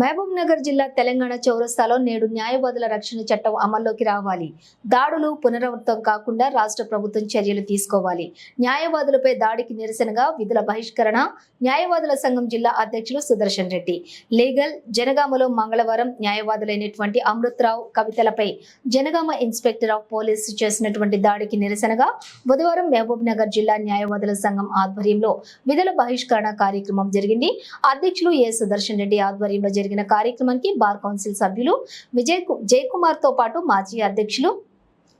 మహబూబ్ నగర్ జిల్లా తెలంగాణ చౌరస్తాలో నేడు న్యాయవాదుల రక్షణ చట్టం అమల్లోకి రావాలి. దాడులు పునరావృతం కాకుండా రాష్ట్ర ప్రభుత్వం చర్యలు తీసుకోవాలి. న్యాయవాదులపై దాడికి నిరసనగా విధుల బహిష్కరణ న్యాయవాదుల సంఘం జిల్లా అధ్యక్షులు సుదర్శన్ రెడ్డి. లీగల్ జనగామలో మంగళవారం న్యాయవాదులైనటువంటి అమృతరావు కవితలపై జనగామ ఇన్స్పెక్టర్ ఆఫ్ పోలీస్ చేసినటువంటి దాడికి నిరసనగా బుధవారం మహబూబ్ నగర్ జిల్లా న్యాయవాదుల సంఘం ఆధ్వర్యంలో విధుల బహిష్కరణ కార్యక్రమం జరిగింది. అధ్యక్షులు ఏ సుదర్శన్ రెడ్డి ఆధ్వర్యంలో జరిగిన కార్యక్రమానికి బార్ కౌన్సిల్ సభ్యులు విజయ్ జయకుమార్తో పాటు మాజీ అధ్యక్షులు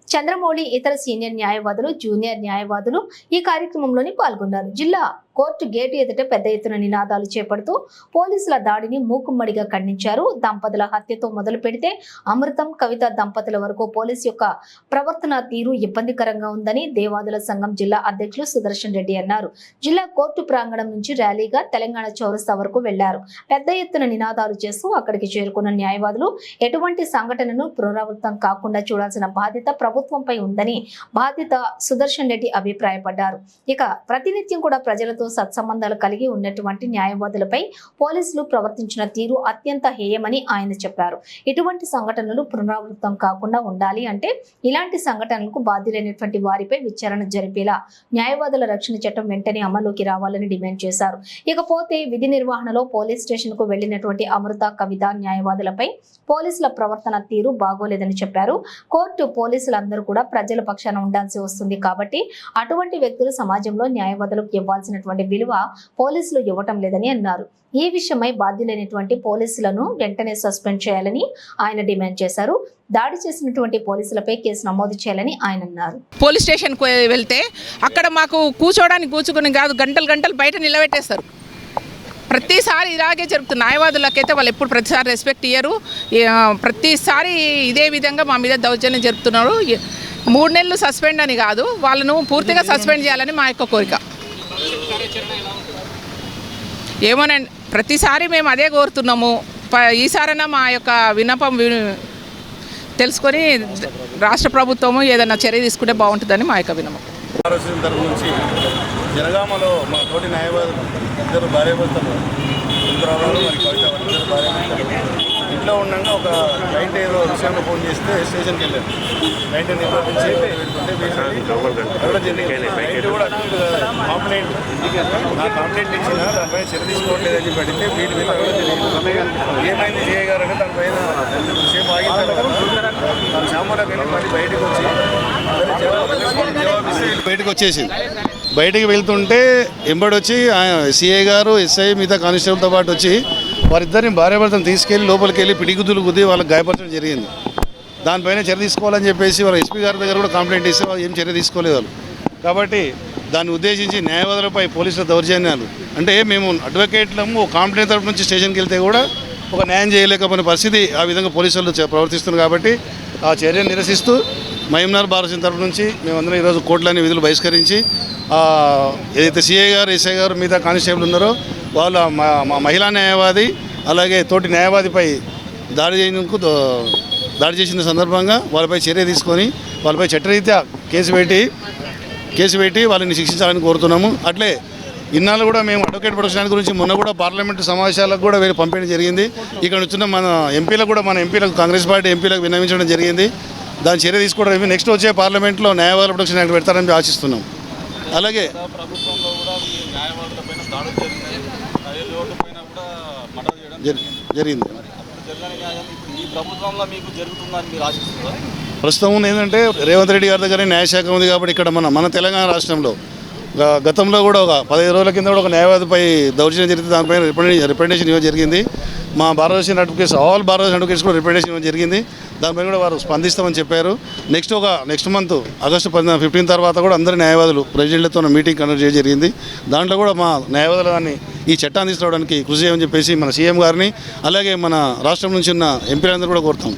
చంద్రమౌళి ఇతర సీనియర్ న్యాయవాదులు జూనియర్ న్యాయవాదులు ఈ కార్యక్రమంలోని పాల్గొన్నారు. జిల్లా కోర్టు గేటు ఎదుట పెద్ద ఎత్తున నినాదాలు చేపడుతూ పోలీసుల దాడిని మూకుమ్మడిగా ఖండించారు. దంపతుల హత్యతో మొదలు పెడితే అమృతం కవిత దంపతుల వరకు పోలీసు యొక్క ప్రవర్తన తీరు ఇబ్బందికరంగా ఉందని దేవాదుల సంఘం జిల్లా అధ్యక్షులు సుదర్శన్ రెడ్డి అన్నారు. జిల్లా కోర్టు ప్రాంగణం నుంచి ర్యాలీగా తెలంగాణ చౌరస్తా వరకు వెళ్ళారు. పెద్ద ఎత్తున నినాదాలు చేస్తూ అక్కడికి చేరుకున్న న్యాయవాదులు ఎటువంటి సంఘటనను పునరావృతం కాకుండా చూడాల్సిన బాధ్యత ప్రభుత్వంపై ఉందని బాధ్యత సుదర్శన్ రెడ్డి అభిప్రాయపడ్డారు. ఇక ప్రతినిత్యం కూడా ప్రజలతో సత్సంబంధాలు కలిగి ఉన్నటువంటి న్యాయవాదులపై పోలీసులు ప్రవర్తించిన తీరు అత్యంత హేయమని ఆయన చెప్పారు. ఇటువంటి సంఘటనలు పునరావృతం కాకుండా ఉండాలి అంటే ఇలాంటి సంఘటనలకు బాధ్యులైనటువంటి వారిపై విచారణ జరిపేలా న్యాయవాదుల రక్షణ చట్టం వెంటనే అమలుకి రావాలని డిమాండ్ చేశారు. ఇకపోతే విధి నిర్వహణలో పోలీస్ స్టేషన్కు వెళ్ళినటువంటి అమృత కవిత న్యాయవాదులపై పోలీసుల ప్రవర్తన తీరు బాగోలేదని చెప్పారు. కోర్టు పోలీసుల వ్యక్తులందరూ కూడా ప్రజల పక్షాన ఉండాల్సి వస్తుంది. కాబట్టి అటువంటి వ్యక్తులు సమాజంలో న్యాయవాదులకు ఇవ్వాల్సినటువంటి విలువ పోలీసులు ఇవ్వటం లేదని అన్నారు. ఈ విషయమై బాధ్యులైనటువంటి పోలీసులను వెంటనే సస్పెండ్ చేయాలని ఆయన డిమాండ్ చేశారు. దాడి చేసినటువంటి పోలీసులపై కేసు నమోదు చేయాలని ఆయన అన్నారు. పోలీస్ స్టేషన్కి వెళ్తే అక్కడ మాకు కూర్చోవడానికి కూర్చుకుని కాదు గంటలు గంటలు బయట నిలబెట్టేస్తారు. ప్రతిసారి ఇలాగే జరుగుతుంది న్యాయవాదులకైతే వాళ్ళు ఎప్పుడు ప్రతిసారి రెస్పెక్ట్ ఇయ్యరు. ప్రతిసారి ఇదే విధంగా మా మీద దౌర్జన్యం జరుపుతున్నారు. మూడు నెలలు సస్పెండ్ అని కాదు వాళ్ళను పూర్తిగా సస్పెండ్ చేయాలని మా యొక్క కోరిక. ఏమోనండి ప్రతిసారి మేము అదే కోరుతున్నాము. ప- ఈసారైనా మా యొక్క విన్నపం వి- తెలుసుకొని రాష్ట్ర ప్రభుత్వము ఏదైనా చర్య తీసుకుంటే బాగుంటుందని మా యొక్క విన్నపం. జనగామలో మా తోటి న్యాయవాదులు ఇద్దరు భార్యాభర్తలు రుద్రరావు మరి కవిత ఇద్దరు భార్యాభర్తలు ఇంట్లో ఉండగా ఒక క్లయింట్ ఏదో విషయంలో ఫోన్ చేస్తే స్టేషన్కి వెళ్ళాను క్లయింట్ నిర్వర్తించి క్లయింట్ కూడా కాంప్లైంట్ నా కాంప్లైంట్ ఇచ్చిన దానిపైన చర్య తీసుకోవట్లేదని చెప్పి అడిగితే వీళ్ళు వీళ్ళు ఎవరో తెలియదు ఏమైంది? చేయగారంటే దానిపైన సేపు ఆగిన తర్వాత వెళ్ళి మళ్ళీ బయటకు వచ్చి బయటకు వచ్చేసింది. బయటికి వెళ్తుంటే ఎంబడి వచ్చి సిఐ గారు ఎస్ఐ మిగతా కానిస్టేబుల్తో పాటు వచ్చి వారిద్దరిని భార్యాభర్తను తీసుకెళ్ళి లోపలికి వెళ్ళి పిడిగుద్దులు గుద్ది వాళ్ళకి గాయపరచడం జరిగింది. దానిపైన చర్య తీసుకోవాలని చెప్పేసి వాళ్ళ ఎస్పీ గారి దగ్గర కూడా కంప్లైంట్ ఇస్తే వాళ్ళు ఏం చర్య తీసుకోలేదు వాళ్ళు. కాబట్టి దాన్ని ఉద్దేశించి న్యాయవాదులపై పోలీసుల దౌర్జన్యాలు. అంటే మేము అడ్వకేట్లము ఒక కంప్లైంట్ తరపు నుంచి స్టేషన్కి వెళ్తే కూడా ఒక న్యాయం చేయలేకపోయిన పరిస్థితి ఆ విధంగా పోలీసులు ప్రవర్తిస్తుంది ప్రవర్తిస్తున్నారు కాబట్టి ఆ చర్యను నిరసిస్తూ మహిమనార్ భారత తరపు నుంచి మేమందరం ఈరోజు కోర్టులోని విధులు బహిష్కరించి ఏదైతే సిఐ గారు ఎస్ఐ గారు మిగతా కానిస్టేబుల్ ఉన్నారో వాళ్ళ మా మా మహిళా న్యాయవాది అలాగే తోటి న్యాయవాదిపై దాడి చేయడానికి దాడి చేసిన సందర్భంగా వాళ్ళపై చర్య తీసుకొని వాళ్ళపై చట్టరీత్యా కేసు పెట్టి కేసు పెట్టి వాళ్ళని శిక్షించాలని కోరుతున్నాము. అట్లే ఇన్నాళ్ళు కూడా మేము అడ్వకేట్ ప్రొడక్షన్ గురించి మొన్న కూడా పార్లమెంటు సమావేశాలకు కూడా వీళ్ళు పంపించడం జరిగింది. ఇక్కడ వచ్చిన మన ఎంపీలకు కూడా మన ఎంపీలకు కాంగ్రెస్ పార్టీ ఎంపీలకు విన్నవించడం జరిగింది. దాని చర్య తీసుకోవడం నెక్స్ట్ వచ్చే పార్లమెంట్లో న్యాయవాద ప్రొడక్షన్ యాక్ట్ పెడతారని ఆశిస్తున్నాం. అలాగే జరిగింది. ప్రస్తుతం ఏంటంటే రేవంత్ రెడ్డి గారి దగ్గర న్యాయశాఖ ఉంది కాబట్టి ఇక్కడ మన మన తెలంగాణ రాష్ట్రంలో గతంలో కూడా ఒక పదిహేను రోజుల కింద కూడా ఒక న్యాయవాదిపై దౌర్జన్యం జరిగితే దానిపై రిప్రజెంటేషన్ ఇవ్వడం జరిగింది. మా Bharatadesam advocates all Bharatadesam advocates కూడా రిప్రజెంటేషన్ ఇవ్వడం జరిగింది. దానిపైన కూడా వారు స్పందిస్తామని చెప్పారు. నెక్స్ట్ ఒక నెక్స్ట్ మంత్ ఆగస్టు పది ఫిఫ్టీన్ తర్వాత కూడా అందరి న్యాయవాదులు ప్రెసిడెంట్లతో మీటింగ్ కండక్ట్ చేయడం జరిగింది. దాంట్లో కూడా మా న్యాయవాదులు దాన్ని ఈ చట్టాన్ని తీసుకురావడానికి కృషి చేయమని చెప్పేసి మన సీఎం గారిని అలాగే మన రాష్ట్రం నుంచి ఉన్న ఎంపీలందరూ కూడా కోరుతాం.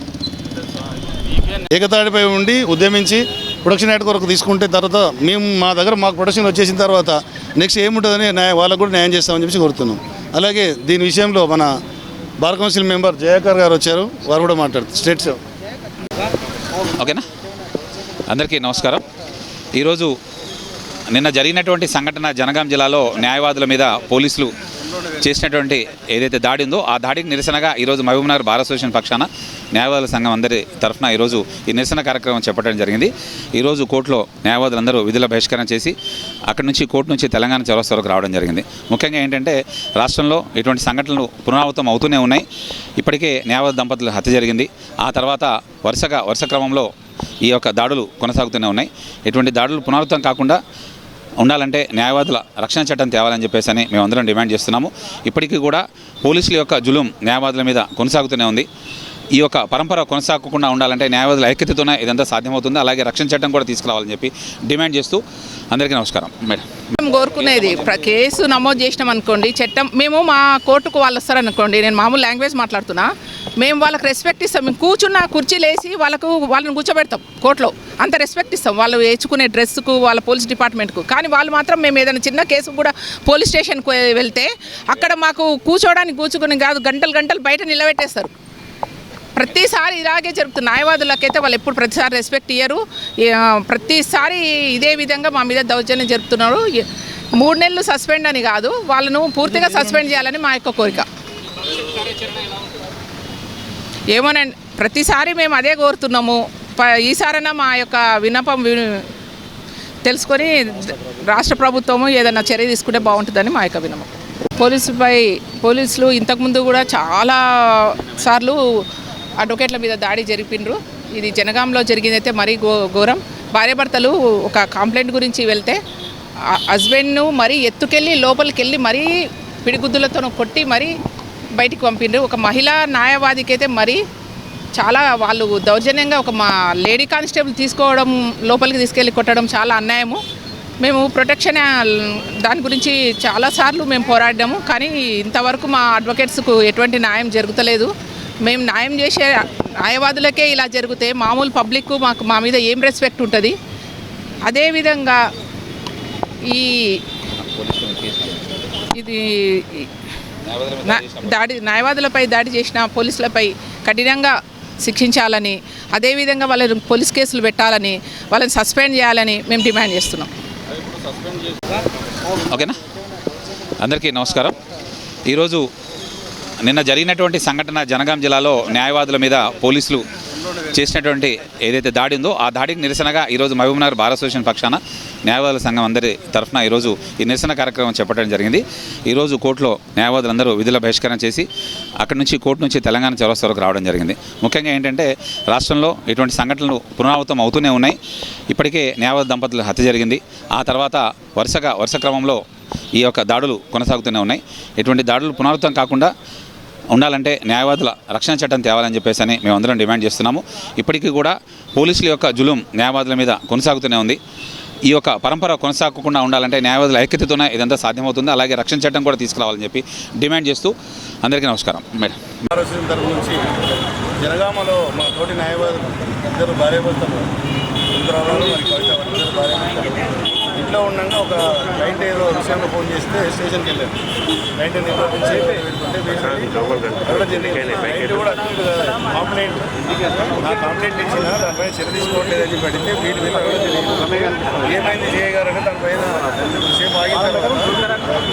ఏకతాడిపై ఉండి ఉద్యమించి ప్రొడక్షన్ యాక్ట్ కొరకు తీసుకుంటే తర్వాత మేము మా దగ్గర మాకు ప్రొడక్షన్ వచ్చేసిన తర్వాత నెక్స్ట్ ఏముంటుందని న్యాయ వాళ్ళకు కూడా న్యాయం చేస్తామని చెప్పి కోరుతున్నాం. అలాగే దీని విషయంలో మన బార్ కౌన్సిల్ మెంబర్ జయాకర్ గారు వచ్చారు వారు కూడా మాట్లాడుతారు. స్టేట్స్ ఓకేనా? అందరికీ నమస్కారం. ఈరోజు నిన్న జరిగినటువంటి సంఘటన జనగాం జిల్లాలో న్యాయవాదుల మీద పోలీసులు చేసినటువంటి ఏదైతే దాడి ఉందో ఆ దాడికి నిరసనగా ఈరోజు మహబూబ్నగర్ భారత అసోసియేషన్ పక్షాన న్యాయవాదుల సంఘం అందరి తరఫున ఈరోజు ఈ నిరసన కార్యక్రమం చెప్పడం జరిగింది. ఈరోజు కోర్టులో న్యాయవాదులందరూ విధుల బహిష్కరణ చేసి అక్కడి నుంచి కోర్టు నుంచి తెలంగాణ చౌరస్తా వరకు రావడం జరిగింది. ముఖ్యంగా ఏంటంటే రాష్ట్రంలో ఇటువంటి సంఘటనలు పునరావృతం అవుతూనే ఉన్నాయి. ఇప్పటికే న్యాయవాద దంపతులు హత్య జరిగింది. ఆ తర్వాత వరుసగా వరుస క్రమంలో ఈ యొక్క దాడులు కొనసాగుతూనే ఉన్నాయి. ఇటువంటి దాడులు పునరావృతం కాకుండా ఉండాలంటే న్యాయవాదుల రక్షణ చట్టం తేవాలని చెప్పేసి అని మేమందరం డిమాండ్ చేస్తున్నాము. ఇప్పటికీ కూడా పోలీసుల యొక్క జులుం న్యాయవాదుల మీద కొనసాగుతూనే ఉంది. ఈ యొక్క పరంపర కొనసాగకుండా ఉండాలంటే న్యాయవాదుల ఐక్యతతోనే ఇదంతా సాధ్యమవుతుంది. అలాగే రక్షణ చట్టం కూడా తీసుకురావాలని చెప్పి డిమాండ్ చేస్తూ అందరికీ నమస్కారం. మేడం. మేము కోరుకునేది ప్ర- కేసు నమోదు చేసినాం అనుకోండి చట్టం మేము మా కోర్టుకు వాళ్ళు వస్తారనుకోండి నేను మామూలు లాంగ్వేజ్ మాట్లాడుతున్నా మేము వాళ్ళకి రెస్పెక్ట్ ఇస్తాం. మేము కూర్చున్న కుర్చీలు వేసి వాళ్ళకు వాళ్ళని కూర్చోబెడతాం కోర్టులో. అంత రెస్పెక్ట్ ఇస్తాం. వాళ్ళు వేసుకునే డ్రెస్కు వాళ్ళ పోలీస్ డిపార్ట్మెంట్కు. కానీ వాళ్ళు మాత్రం మేము ఏదైనా చిన్న కేసు కూడా పోలీస్ స్టేషన్కి వెళ్తే అక్కడ మాకు కూర్చోవడానికి కూర్చుకుని కాదు గంటలు గంటలు బయట నిలబెట్టేస్తారు. ప్రతిసారి ఇలాగే జరుగుతుంది. న్యాయవాదులకైతే వాళ్ళు ఎప్పుడు ప్రతిసారి రెస్పెక్ట్ ఇయ్యరు. ప్రతిసారి ఇదే విధంగా మా మీద దౌర్జన్యం జరుపుతున్నారు. మూడు నెలలు సస్పెండ్ అని కాదు. వాళ్ళను పూర్తిగా సస్పెండ్ చేయాలని మా యొక్క కోరిక. ఏమోనండి ప్రతిసారి మేము అదే కోరుతున్నాము. ఈసారైనా మా యొక్క విన్నపం వి- తెలుసుకొని రాష్ట్ర ప్రభుత్వము ఏదైనా చర్య తీసుకుంటే బాగుంటుందని మా యొక్క విన్నపం. పోలీసుపై పోలీసులు ఇంతకుముందు కూడా చాలా సార్లు అడ్వకేట్ల మీద దాడి జరిపిండ్రు. ఇది జనగాంలో జరిగిందైతే మరీ ఘో ఘోరం. భార్యాభర్తలు ఒక కంప్లైంట్ గురించి వెళ్తే హస్బెండ్ను మరీ ఎత్తుకెళ్ళి లోపలికి వెళ్ళి మరీ పిడిగుద్దులతో కొట్టి మరీ బయటికి పంపిండ్రు. ఒక మహిళా న్యాయవాదికైతే మరీ చాలా వాళ్ళు దౌర్జన్యంగా ఒక మా లేడీ కానిస్టేబుల్ తీసుకోవడం లోపలికి తీసుకెళ్ళి కొట్టడం చాలా అన్యాయము. మేము ప్రొటెక్షన్ దాని గురించి చాలాసార్లు మేము పోరాడాము కానీ ఇంతవరకు మా అడ్వకేట్స్కు ఎటువంటి న్యాయం జరుగుతలేదు. మేము న్యాయం చేసే న్యాయవాదులకే ఇలా జరిగితే మామూలు పబ్లిక్ మాకు మా మీద ఏం రెస్పెక్ట్ ఉంటుంది? అదేవిధంగా ఈ ఇది దాడి న్యాయవాదులపై దాడి చేసిన పోలీసులపై కఠినంగా శిక్షించాలని అదేవిధంగా వాళ్ళని పోలీస్ కేసులు పెట్టాలని వాళ్ళని సస్పెండ్ చేయాలని మేము డిమాండ్ చేస్తున్నాం. ఓకేనా? అందరికీ నమస్కారం. ఈరోజు నిన్న జరిగినటువంటి సంఘటన జనగాం జిల్లాలో న్యాయవాదుల మీద పోలీసులు చేసినటువంటి ఏదైతే దాడి ఉందో ఆ దాడికి నిరసనగా ఈరోజు మహబూబ్నగర్ భారత అసోసియేషన్ పక్షాన న్యాయవాదుల సంఘం అందరి తరఫున ఈరోజు ఈ నిరసన కార్యక్రమం చేపట్టడం జరిగింది. ఈరోజు కోర్టులో న్యాయవాదులందరూ విధుల బహిష్కరణ చేసి అక్కడి నుంచి కోర్టు నుంచి తెలంగాణ చౌరస్తా వరకు రావడం జరిగింది. ముఖ్యంగా ఏంటంటే రాష్ట్రంలో ఇటువంటి సంఘటనలు పునరావృతం అవుతూనే ఉన్నాయి. ఇప్పటికే న్యాయవాద దంపతులు హత్య జరిగింది. ఆ తర్వాత వరుసగా వరుస క్రమంలో ఈ యొక్క దాడులు కొనసాగుతూనే ఉన్నాయి. ఇటువంటి దాడులు పునరావృతం కాకుండా ఉండాలంటే న్యాయవాదుల రక్షణ చట్టం తేవాలని చెప్పేసి అని మేమందరం డిమాండ్ చేస్తున్నాము. ఇప్పటికీ కూడా పోలీసుల యొక్క జులుం న్యాయవాదుల మీద కొనసాగుతూనే ఉంది. ఈ యొక్క పరంపర కొనసాగకుండా ఉండాలంటే న్యాయవాదుల ఐక్యతతోనే ఇదంతా సాధ్యమవుతుంది. అలాగే రక్షణ చట్టం కూడా తీసుకురావాలని చెప్పి డిమాండ్ చేస్తూ అందరికీ నమస్కారం. మేడం. జనగామలో మా తోటి న్యాయవాదులు ఇద్దరు భార్యాభర్తలు రుద్రరావు మరి కవిత ఇద్దరు భార్యాభర్తలు ఇంట్లో ఉండగా ఒక క్లయింట్ ఏదో విషయంలో ఫోన్ చేస్తే స్టేషన్కి వెళ్ళారు. క్లయింట్ నిర్వర్తించి వెళ్తుంటే వెళ్ళడం జరిగింది క్లయింట్ కూడా కంప్లైంట్ నా కంప్లైంట్ ఇచ్చిన దానిపైన చర్య తీసుకోవట్లేదని చెప్పి అడిగితే వీటి మీద అడగడం జరిగింది ఏమైంది చేయగారంటే దానిపైన సేపు ఆగిన తర్వాత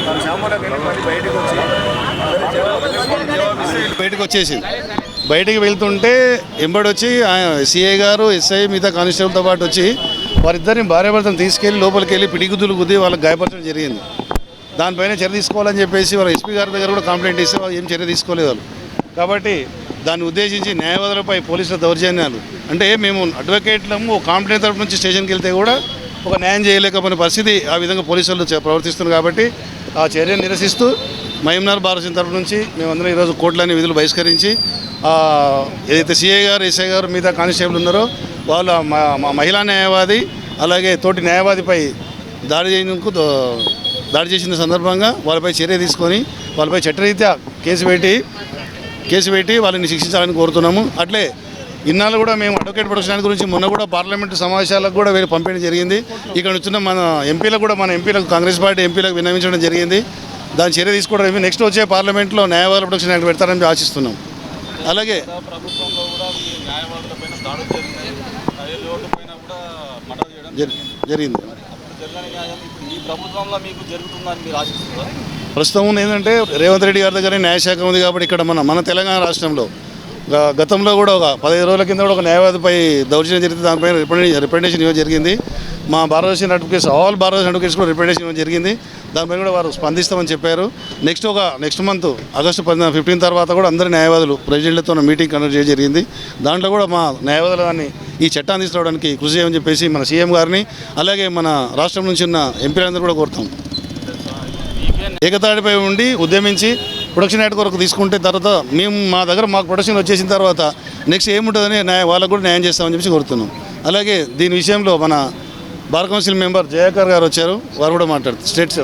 తన శాంబలోకి వెళ్ళి మళ్ళీ బయటకు వచ్చి బయటకు వచ్చేసింది. బయటికి వెళ్తుంటే ఎంబడొచ్చి సిఐ గారు ఎస్ఐ మిగతా కానిస్టేబుల్తో పాటు వచ్చి వారిద్దరిని భార్యాభర్తను తీసుకెళ్ళి లోపలికి వెళ్ళి పిడిగుద్దులు గుద్ది వాళ్ళకి గాయపరచడం జరిగింది. దానిపైన చర్య తీసుకోవాలని చెప్పేసి వాళ్ళ ఎస్పీ గారి దగ్గర కూడా కంప్లైంట్ ఇస్తే వాళ్ళు ఏం చర్య తీసుకోలేదు వాళ్ళు కాబట్టి దాన్ని ఉద్దేశించి న్యాయవాదులపై పోలీసుల దౌర్జన్యాలు. అంటే మేము అడ్వకేట్లము కాంప్లైంట్ తరపు నుంచి స్టేషన్కి వెళ్తే కూడా ఒక న్యాయం చేయలేకపోయిన పరిస్థితి ఆ విధంగా పోలీసులు ప్రవర్తిస్తున్నారు కాబట్టి ఆ చర్యను నిరసిస్తూ మహిమనార్ భారతీయ తరపు నుంచి మేమందరం ఈరోజు కోర్టులని విధులు బహిష్కరించి ఏదైతే సీఏ గారు ఎస్ఐ గారు మిగతా కానిస్టేబుల్ ఉన్నారో వాళ్ళు మా- మహిళా న్యాయవాది అలాగే తోటి న్యాయవాదిపై దాడి చేయకు దాడి చేసిన సందర్భంగా వాళ్ళపై చర్య తీసుకొని వాళ్ళపై చట్టరీత్యా కేసు పెట్టి కేసు పెట్టి వాళ్ళని శిక్షించాలని కోరుతున్నాము. అట్లే ఇన్నాళ్ళు కూడా మేము అడ్వకేట్ ప్రొడక్షన్ గురించి మొన్న కూడా పార్లమెంటు సమావేశాలకు కూడా వీళ్ళు పంపించడం జరిగింది. ఇక్కడ వచ్చిన మన ఎంపీలకు కూడా మన ఎంపీలకు కాంగ్రెస్ పార్టీ ఎంపీలకు విన్నవించడం జరిగింది. దాని చర్య తీసుకోవడం నెక్స్ట్ వచ్చే పార్లమెంట్లో న్యాయవాద ప్రొడక్షన్ యాక్ట్ పెడతారని ఆశిస్తున్నాం. అలాగే ప్రభుత్వంలో కూడా ఈ న్యాయవాదుల పైన దాడులు జరిగినాయి న్యాయవాదుల పైన కూడా మర్డర్ చేయడం జరి- జరిగింది జరగని న్యాయం ఇప్పుడు ఈ ప్రభుత్వంలో మీకు జరుగుతుందని మీరు జరిగింది. ప్రస్తుతం ఏంటంటే రేవంత్ రెడ్డి గారి దగ్గర న్యాయశాఖ ఉంది కాబట్టి ఇక్కడ మన మన తెలంగాణ రాష్ట్రంలో గ- గతంలో కూడా ఒక పదిహేను రోజుల కింద కూడా ఒక న్యాయవాదిపై దౌర్జన్యం జరిగితే దానిపై రిప్రజెంటేషన్ రిప్రజెంటేషన్ ఇవ్వడం జరిగింది. మా Bharatadesam advocates all Bharatadesam advocates కూడా రిప్రజెంటేషన్ ఇవ్వడం జరిగింది. దానిపై కూడా వారు స్పందిస్తామని చెప్పారు. నెక్స్ట్ ఒక నెక్స్ట్ మంత్ ఆగస్టు పది ఫిఫ్టీన్ తర్వాత కూడా అందరి న్యాయవాదులు ప్రెసిడెంట్లతో మీటింగ్ కండక్ట్ చేయడం జరిగింది. దాంట్లో కూడా మా న్యాయవాదులు దాన్ని ఈ చట్టాన్ని తీసుకురావడానికి కృషి చేయమని చెప్పేసి మన సీఎం గారిని అలాగే మన రాష్ట్రం నుంచి ఉన్న ఎంపీలందరూ కూడా కోరుతాం. ఏకతాడిపై ఉండి ఉద్యమించి ప్రొడక్షన్ యాక్ట్ కొరకు తీసుకుంటే తర్వాత మేము మా దగ్గర మాకు ప్రొడక్షన్ వచ్చేసిన తర్వాత నెక్స్ట్ ఏముంటుందని న్యాయ వాళ్ళకు కూడా న్యాయం చేస్తామని చెప్పి కోరుతున్నాం. అలాగే దీని విషయంలో మన బార్ కౌన్సిల్ మెంబర్ జయాకర్ గారు వచ్చారు. వారు కూడా మాట్లాడుతారు స్టేట్స్